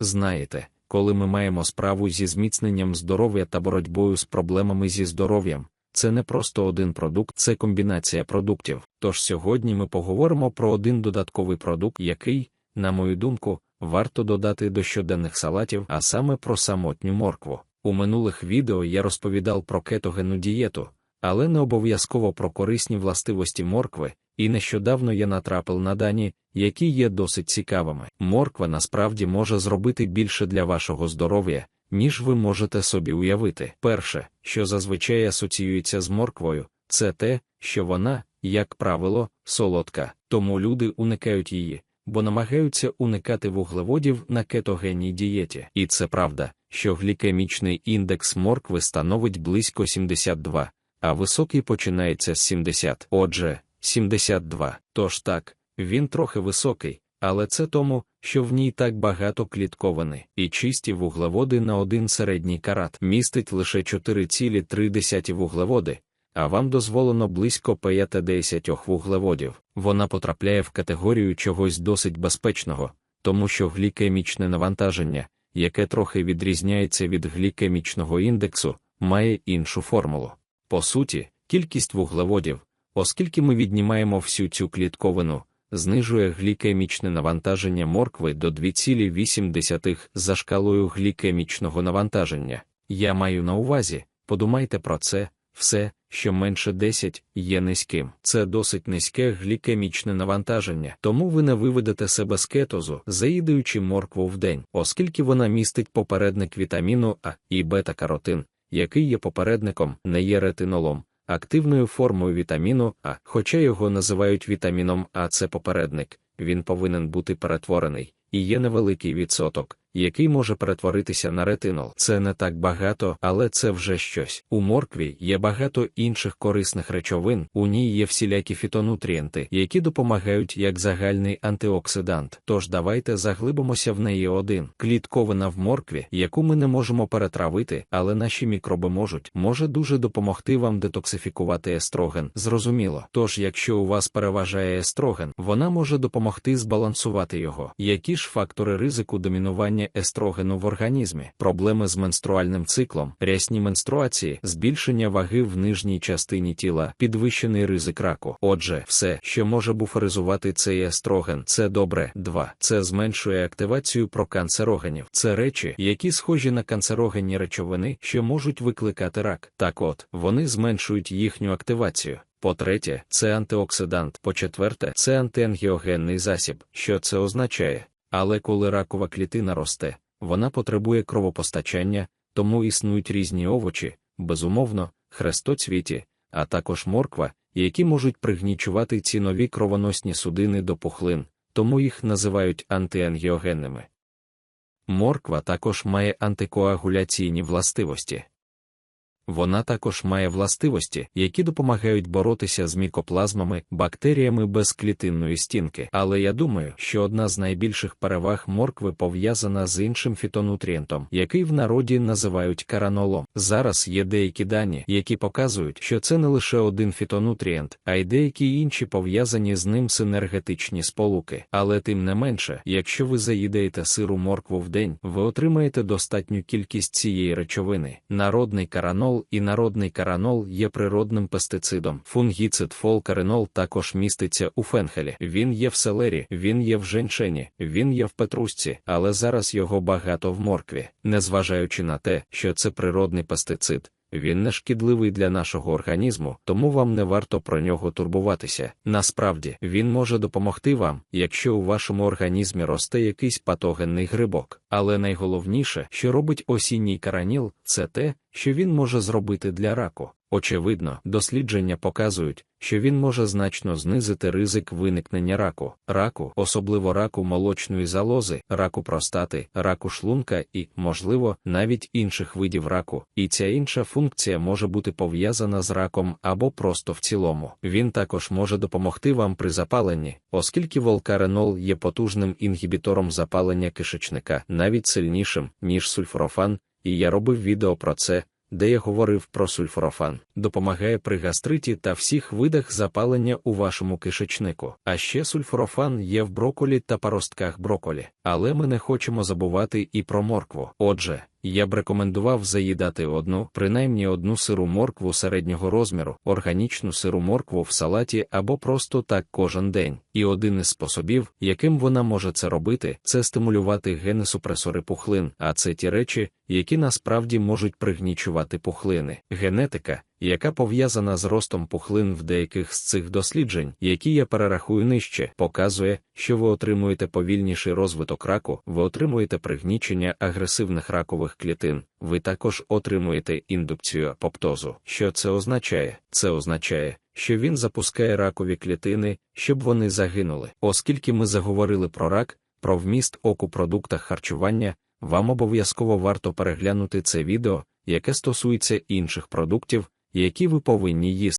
Знаєте, коли ми маємо справу зі зміцненням здоров'я та боротьбою з проблемами зі здоров'ям, це не просто один продукт, це комбінація продуктів. Тож сьогодні ми поговоримо про один додатковий продукт, який, на мою думку, варто додати до щоденних салатів, а саме про самотню моркву. У минулих відео я розповідав про кетогенну дієту, але не обов'язково про корисні властивості моркви, і нещодавно я натрапив на дані, які є досить цікавими. Морква насправді може зробити більше для вашого здоров'я, ніж ви можете собі уявити. Перше, що зазвичай асоціюється з морквою, це те, що вона, як правило, солодка, тому люди уникають її, бо намагаються уникати вуглеводів на кетогенній дієті. І це правда, що глікемічний індекс моркви становить близько 72, а високий починається з 70. Отже, 72. Тож так, він трохи високий, але це тому, що в ній так багато клітковини, і чисті вуглеводи на один середній карат містить лише 4,3 вуглеводи, а вам дозволено близько 50 вуглеводів. Вона потрапляє в категорію чогось досить безпечного, тому що глікемічне навантаження, яке трохи відрізняється від глікемічного індексу, має іншу формулу. По суті, кількість вуглеводів, оскільки ми віднімаємо всю цю клітковину, знижує глікемічне навантаження моркви до 2,8 за шкалою глікемічного навантаження. Я маю на увазі, подумайте про це, все, що менше 10, є низьким. Це досить низьке глікемічне навантаження, тому ви не виведете себе з кетозу, заїдаючи моркву в день, оскільки вона містить попередник вітаміну А і бета-каротин, який є попередником, не є ретинолом, активною формою вітаміну А, хоча його називають вітаміном А, це попередник, він повинен бути перетворений, і є невеликий відсоток, який може перетворитися на ретинол. Це не так багато, але це вже щось. У моркві є багато інших корисних речовин, у ній є всілякі фітонутрієнти, які допомагають як загальний антиоксидант. Тож давайте заглибимося в неї один. Клітковина в моркві, яку ми не можемо перетравити, але наші мікроби можуть, може дуже допомогти вам детоксифікувати естроген. Зрозуміло. Тож, якщо у вас переважає естроген, вона може допомогти збалансувати його. Які ж фактори ризику домінування? Збільшення естрогену в організмі, проблеми з менструальним циклом, рясні менструації, збільшення ваги в нижній частині тіла, підвищений ризик раку. Отже, все, що може буферизувати цей естроген, це добре. 2. Це зменшує активацію проканцерогенів. Це речі, які схожі на канцерогенні речовини, що можуть викликати рак. Так от, вони зменшують їхню активацію. По-третє, це антиоксидант. По-четверте, це антиангіогенний засіб. Що це означає? Але коли ракова клітина росте, вона потребує кровопостачання, тому існують різні овочі, безумовно, хрестоцвіті, а також морква, які можуть пригнічувати ці нові кровоносні судини до пухлин, тому їх називають антиангіогенними. Морква також має антикоагуляційні властивості. Вона також має властивості, які допомагають боротися з мікоплазмами, бактеріями без клітинної стінки. Але я думаю, що одна з найбільших переваг моркви пов'язана з іншим фітонутрієнтом, який в народі називають каранолом. Зараз є деякі дані, які показують, що це не лише один фітонутрієнт, а й деякі інші пов'язані з ним синергетичні сполуки. Але тим не менше, якщо ви заїдаєте сиру моркву в день, ви отримаєте достатню кількість цієї речовини. Народний каранол і народний каранол є природним пестицидом. Фунгіцид фолкаренол також міститься у фенхелі. Він є в селері, він є в женьшені, він є в петрусці, але зараз його багато в моркві, незважаючи на те, що це природний пестицид. Він не шкідливий для нашого організму, тому вам не варто про нього турбуватися. Насправді, він може допомогти вам, якщо у вашому організмі росте якийсь патогенний грибок. Але найголовніше, що робить осінній караніл, це те, що він може зробити для раку. Очевидно, дослідження показують, що він може значно знизити ризик виникнення раку, раку, особливо раку молочної залози, раку простати, раку шлунка і, можливо, навіть інших видів раку. І ця інша функція може бути пов'язана з раком або просто в цілому. Він також може допомогти вам при запаленні, оскільки волкаренол є потужним інгібітором запалення кишечника, навіть сильнішим, ніж сульфорофан, і я робив відео про це де я говорив про сульфорофан, допомагає при гастриті та всіх видах запалення у вашому кишечнику. А ще сульфорофан є в броколі та паростках броколі. Але ми не хочемо забувати і про моркву. Отже, я б рекомендував заїдати одну, принаймні одну сиру моркву середнього розміру, органічну сиру моркву в салаті або просто так кожен день. І один із способів, яким вона може це робити, це стимулювати гени-супресори пухлин, а це ті речі, які насправді можуть пригнічувати пухлини. Генетика, яка пов'язана з ростом пухлин в деяких з цих досліджень, які я перерахую нижче, показує, що ви отримуєте повільніший розвиток раку, ви отримуєте пригнічення агресивних ракових клітин, ви також отримуєте індукцію апоптозу. Що це означає? Це означає, що він запускає ракові клітини, щоб вони загинули. Оскільки ми заговорили про рак, про вміст оку продуктах харчування, вам обов'язково варто переглянути це відео, яке стосується інших продуктів, які ви повинні їсти.